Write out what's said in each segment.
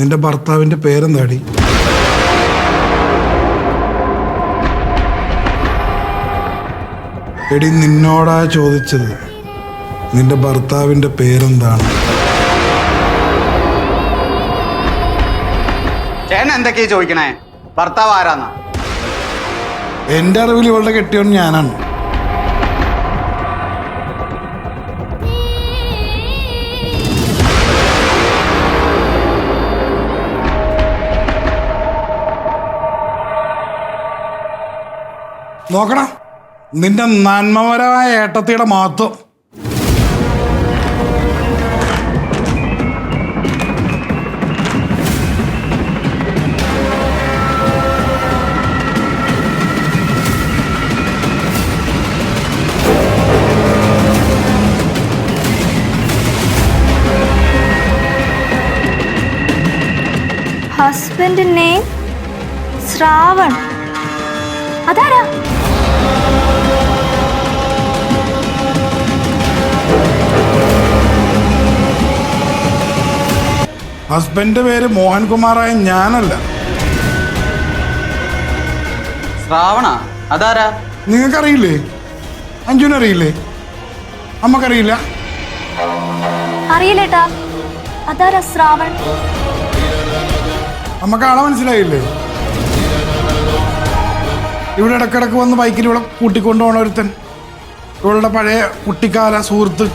നിന്റെ ഭർത്താവിന്റെ പേരെന്താടി? എടി നിന്നോടാ ചോദിച്ചത്. നിന്റെ ഭർത്താവിന്റെ പേരെന്താണ്? ചേട്ടൻ എന്തൊക്കെയാ ചോദിക്കണേ? ഭർത്താവ് ആരാന്നാ? എന്റെ അറിവിൽ ഇവളുടെ കെട്ടിയവൻ ഞാനാണ്. നോക്കടാ. നിന്റെ നന്മപരമായ ഏട്ടത്തിയുടെ മഹത്വം ഹസ്ബൻഡ് ശ്രാവൺ. അതാരാ? ഹസ്ബൻഡിന്റെ പേര് മോഹൻകുമാറായ ഞാനല്ല. ശ്രാവണ അതാരാ? നിങ്ങൾക്കറിയില്ലേ? അഞ്ജുനറിയില്ലേ? അമ്മക്കറിയില്ല? അറിയില്ലേട്ടാ അതാരാ ശ്രാവൺ? അമ്മയ്ക്ക് ആളെ മനസ്സിലായില്ലേ? ഇവിടെ ഇടക്കിടക്ക് വന്ന് ബൈക്കിൽ ഇവിടെ കൂട്ടിക്കൊണ്ടു പോണ ഒരുത്തൻ. ഇവളുടെ പഴയ കുട്ടിക്കാല സുഹൃത്ത്.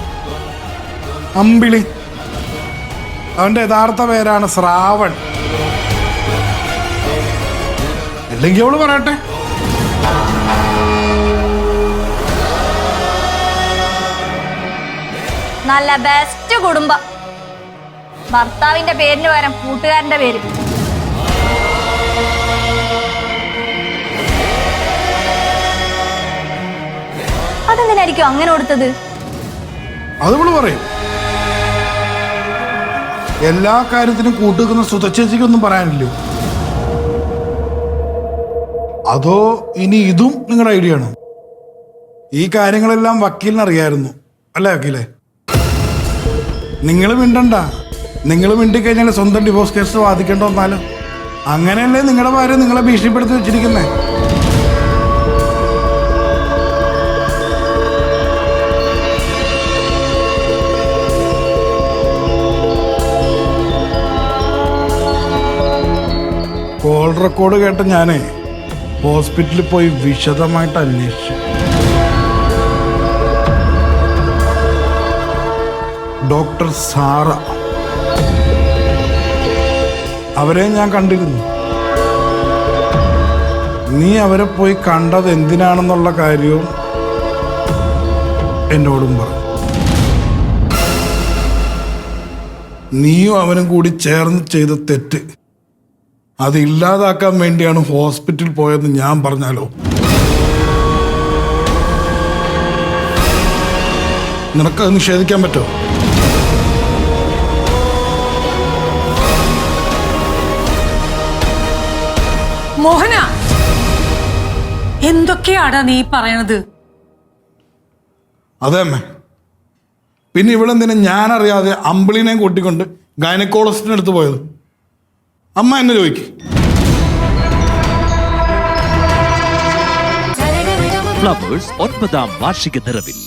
അമ്പിളി. അവന്റെ യഥാർത്ഥ പേരാണ് ശ്രാവൺ. അല്ലെങ്കിൽ അവൾ പറയട്ടെ. നല്ല ബെസ്റ്റ് കുടുംബം. ഭർത്താവിന്റെ പേരിന് പകരം കൂട്ടുകാരന്റെ പേര്. അതെന്തിനായിരിക്കും അങ്ങനെ കൊടുത്തത്? അത് പറയും. എല്ലാ കാര്യത്തിനും കൂട്ടുവെക്കുന്ന സുതച്ചേച്ചിക്കൊന്നും പറയാനില്ലേ അതോ ഇനി ഇതും നിങ്ങളുടെ ഐഡിയ ആണോ? ഈ കാര്യങ്ങളെല്ലാം വക്കീലിന് അറിയായിരുന്നു. അല്ലേ വക്കീലെ? നിങ്ങൾ മിണ്ടണ്ട. നിങ്ങൾ മിണ്ടിക്കഴിഞ്ഞാൽ സ്വന്തം ഡിവോഴ്സ് കേസ് വാദിക്കേണ്ട വന്നാലും? അങ്ങനെയല്ലേ നിങ്ങളുടെ ഭാര്യ നിങ്ങളെ ഭീഷണിപ്പെടുത്തി വെച്ചിരിക്കുന്നേ? റെക്കോർഡ് കേട്ട ഞാനേ ഹോസ്പിറ്റലിൽ പോയി വിശദമായിട്ട് അന്വേഷിച്ചു. ഡോക്ടർ സാറ. അവരെ ഞാൻ കണ്ടിരുന്നു. നീ അവരെ പോയി കണ്ടത് എന്തിനാണെന്നുള്ള കാര്യവും എന്നോടും പറഞ്ഞു. നീയും അവനും കൂടി ചേർന്ന് ചെയ്ത തെറ്റ് അത് ഇല്ലാതാക്കാൻ വേണ്ടിയാണ് ഹോസ്പിറ്റൽ പോയതെന്ന് ഞാൻ പറഞ്ഞാലോ? നിനക്കത് നിഷേധിക്കാൻ പറ്റുമോ മോഹന! എന്തൊക്കെയാടാ നീ പറയണത്? അതെ അമ്മ. പിന്നെ ഇവളെന്തിനാ ഞാനറിയാതെ അമ്പിളിനെയും കൂട്ടിക്കൊണ്ട് ഗൈനക്കോളജിസ്റ്റിനടുത്ത് പോയത്? അമ്മ എന്നെ ചോദിക്ക്. ഫ്ലവേഴ്സ് ഒൻപതാം വാർഷിക നിറവിൽ.